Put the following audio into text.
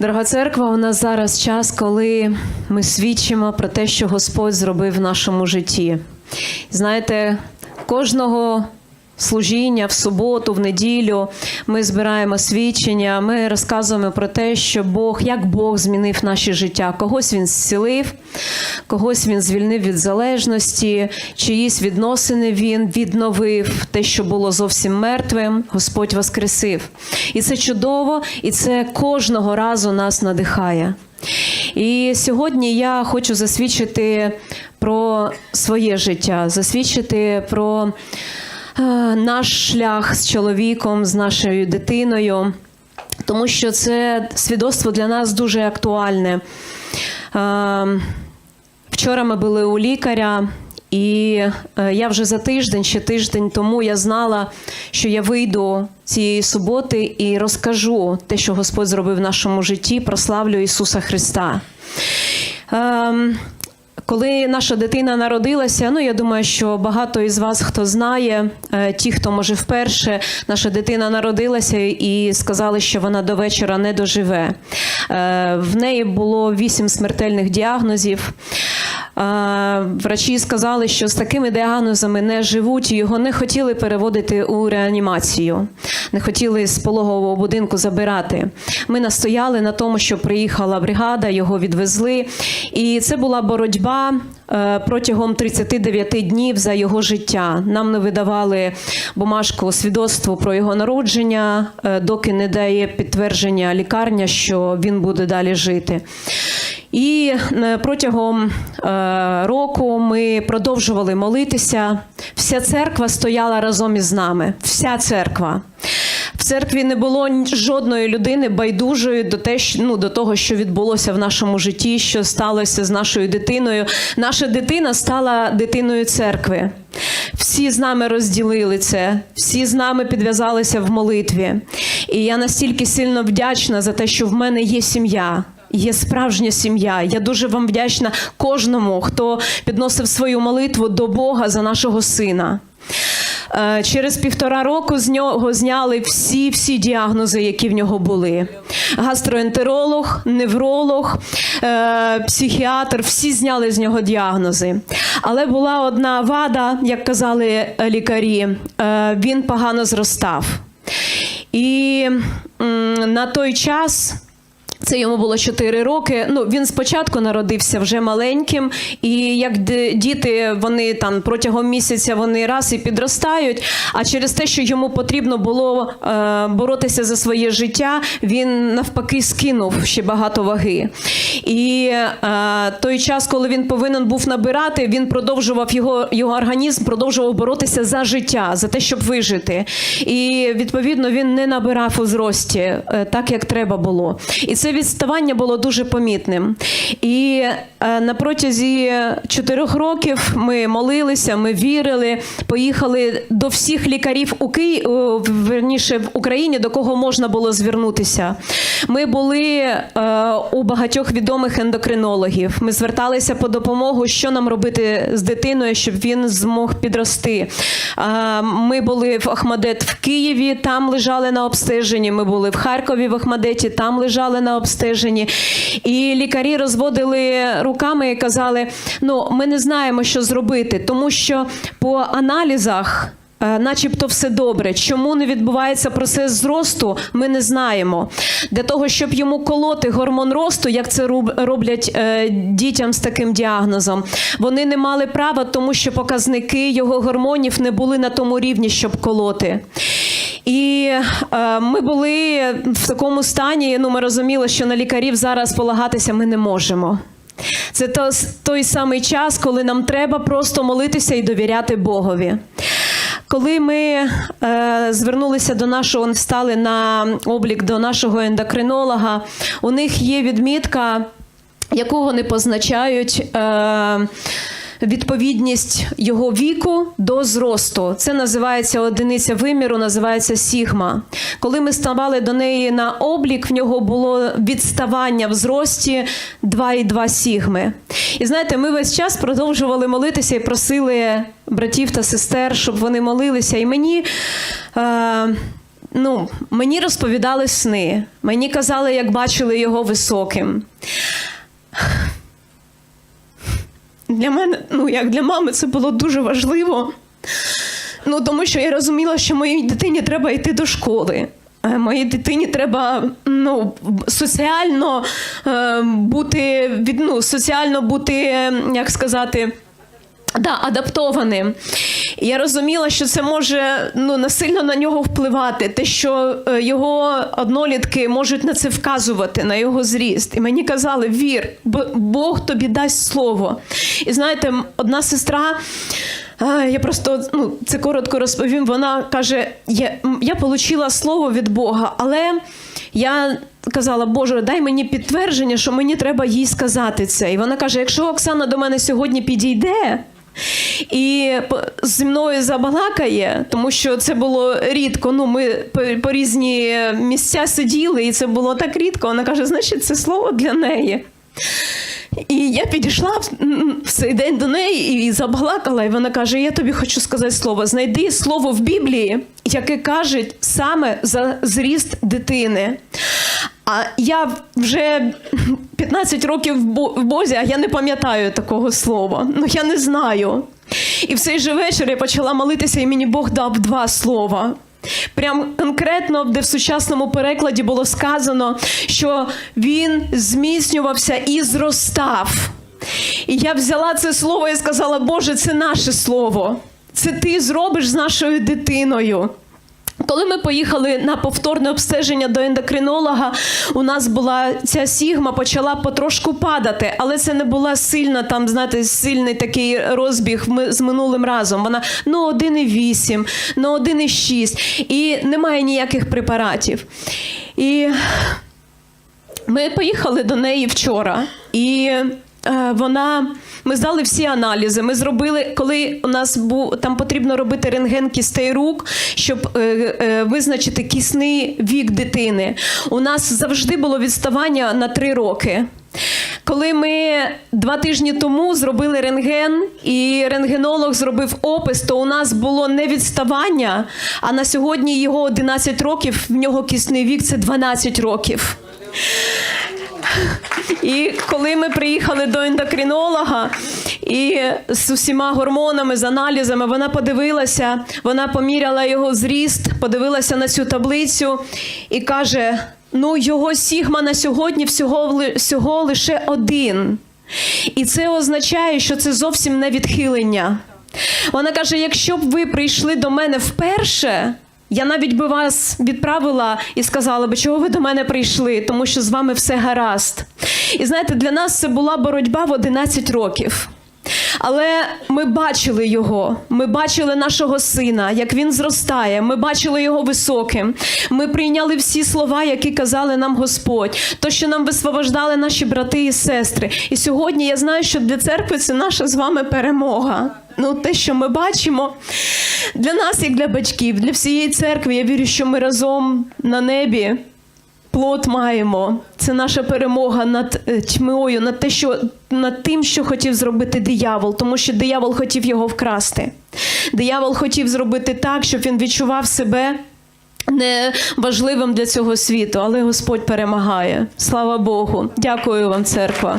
Дорога церква, у нас зараз час, коли ми свідчимо про те, що Господь зробив в нашому житті. Знаєте, кожного служіння в суботу, в неділю ми збираємо свідчення, ми розказуємо про те, що Бог, як Бог змінив наші життя. Когось він зцілив, когось він звільнив від залежності, чиїсь відносини він відновив, те, що було зовсім мертвим, Господь воскресив. І це чудово, і це кожного разу нас надихає. І сьогодні я хочу засвідчити про своє життя, засвідчити про наш шлях з чоловіком, з нашою дитиною, тому що це свідоцтво для нас дуже актуальне. Е, Вчора ми були у лікаря, і е, я вже за тиждень, ще тиждень тому я знала, що я вийду цієї суботи і розкажу те, що Господь зробив в нашому житті, прославлю Ісуса Христа. Ем, коли наша дитина народилася, ну я думаю, що багато із вас хто знає, е, ті, хто може вперше, наша дитина народилася і сказали, що вона до вечора не доживе. Е, В неї було вісім смертельних діагнозів. Врачі сказали, що з такими діагнозами не живуть, його не хотіли переводити у реанімацію, не хотіли з пологового будинку забирати. Ми настояли на тому, що приїхала бригада, його відвезли. І це була боротьба е, протягом 39 днів за його життя. Нам не видавали бумажку свідоцтво про його народження, е, доки не дає підтвердження лікарня, що він буде далі жити. І е, протягом е, року ми продовжували молитися. Вся церква стояла разом із нами. Вся церква. В церкві не було жодної людини байдужої до, те, що- ну, до того, що відбулося в нашому житті, що сталося з нашою дитиною. Наша дитина стала дитиною церкви. Всі з нами розділили це, всі з нами підв'язалися в молитві. І я настільки сильно вдячна за те, що в мене є сім'я. Є справжня сім'я. Я дуже вам вдячна кожному, хто підносив свою молитву до Бога за нашого сина. Е, Через півтора року з нього зняли всі всі діагнози, які в нього були: гастроентеролог, невролог, е, психіатр, всі зняли з нього діагнози. Але була одна вада, як казали лікарі, е, він погано зростав. І на той час. Це йому було 4 роки. Ну він спочатку народився вже маленьким, і як діти вони там протягом місяця вони раз і підростають. А через те, що йому потрібно було е, боротися за своє життя, він навпаки скинув ще багато ваги. І е, той час, коли він повинен був набирати, він продовжував його, його організм продовжував боротися за життя, за те, щоб вижити. І відповідно він не набирав у зрості е, так, як треба було. І це відставання було дуже помітним. І е, на протязі чотирьох років ми молилися, ми вірили, поїхали до всіх лікарів у Києві, верніше в Україні, до кого можна було звернутися. Ми були е, у багатьох відомих ендокринологів. Ми зверталися по допомогу, що нам робити з дитиною, щоб він змог підрости. Ми були в Ахмадет в Києві, там лежали на обстеженні. Ми були в Харкові в Ахмадеті, там лежали на обстеженні. І лікарі розводили руками і казали: ну, ми не знаємо, що зробити, тому що по аналізах. Е, Начебто все добре. Чому не відбувається процес зросту, ми не знаємо. Для того, щоб йому колоти гормон росту, як це роб- роблять е, дітям з таким діагнозом, вони не мали права, тому що показники його гормонів не були на тому рівні, щоб колоти. І е, ми були в такому стані. Ну, ми розуміли, що на лікарів зараз полагатися ми не можемо. Це то- той самий час, коли нам треба просто молитися і довіряти Богові. Коли ми е, звернулися до нашого, стали на облік до нашого ендокринолога, у них є відмітка, яку вони позначають. Е, Відповідність його віку до зросту. Це називається одиниця виміру, називається сігма. Коли ми ставали до неї на облік, в нього було відставання в зрості 2,2 сігми. І знаєте, ми весь час продовжували молитися і просили братів та сестер, щоб вони молилися. І мені. Е- ну, мені розповідали сни, мені казали, як бачили його високим. Для мене, ну як для мами, це було дуже важливо. Ну, тому що я розуміла, що моїй дитині треба йти до школи. Е, Моїй дитині треба ну, соціально е, бути від, ну, соціально бути, як сказати, да, адаптованим. І я розуміла, що це може ну, насильно на нього впливати, те, що е, його однолітки можуть на це вказувати, на його зріст. І мені казали: вір, бо Бог тобі дасть слово. І знаєте, одна сестра. Я просто ну, це коротко розповім. Вона каже: я, я отримала слово від Бога, але я казала, Боже, дай мені підтвердження, що мені треба їй сказати це. І вона каже: якщо Оксана до мене сьогодні підійде. І зі мною забалакає, тому що це було рідко. Ну, ми по, різні місця сиділи, і це було так рідко. Вона каже, значить, це слово для неї. І я підійшла в цей день до неї і забалакала, і вона каже: Я тобі хочу сказати слово. Знайди слово в Біблії, яке каже саме за зріст дитини. А я вже 15 років в Бозі, а я не пам'ятаю такого слова. Ну я не знаю. І в цей же вечір я почала молитися, і мені Бог дав два слова. Прям конкретно, де в сучасному перекладі було сказано, що він зміцнювався і зростав. І я взяла це слово і сказала: Боже, це наше слово. Це ти зробиш з нашою дитиною. Коли ми поїхали на повторне обстеження до ендокринолога, у нас була ця сігма почала потрошку падати, але це не була сильна, там, знаєте, сильний такий розбіг з минулим разом. Вона ну 1,8, ну 1,6 і немає ніяких препаратів. І ми поїхали до неї вчора, і вона. Ми здали всі аналізи. Ми зробили, коли у нас був там потрібно робити рентген кістей рук, щоб е, е, визначити кисний вік дитини. У нас завжди було відставання на три роки. Коли ми два тижні тому зробили рентген, і рентгенолог зробив опис, то у нас було не відставання, а на сьогодні його 11 років, в нього кисний вік це 12 років. І коли ми приїхали до ендокринолога і з усіма гормонами, з аналізами, вона подивилася, вона поміряла його зріст, подивилася на цю таблицю і каже: ну, його сігма на сьогодні всього, всього лише один. І це означає, що це зовсім не відхилення. Вона каже: якщо б ви прийшли до мене вперше, я навіть би вас відправила і сказала би, чого ви до мене прийшли, тому що з вами все гаразд. І знаєте, для нас це була боротьба в 11 років. Але ми бачили його, ми бачили нашого сина, як він зростає. Ми бачили його високим. Ми прийняли всі слова, які казали нам Господь, то, що нам висвобождали наші брати і сестри. І сьогодні я знаю, що для церкви це наша з вами перемога. Ну, те, що ми бачимо для нас, як для батьків, для всієї церкви, я вірю, що ми разом на небі плод маємо. Це наша перемога над е, тьмою, над, те, що, над тим, що хотів зробити диявол, тому що диявол хотів його вкрасти. Диявол хотів зробити так, щоб він відчував себе неважливим для цього світу, але Господь перемагає. Слава Богу. Дякую вам, церква.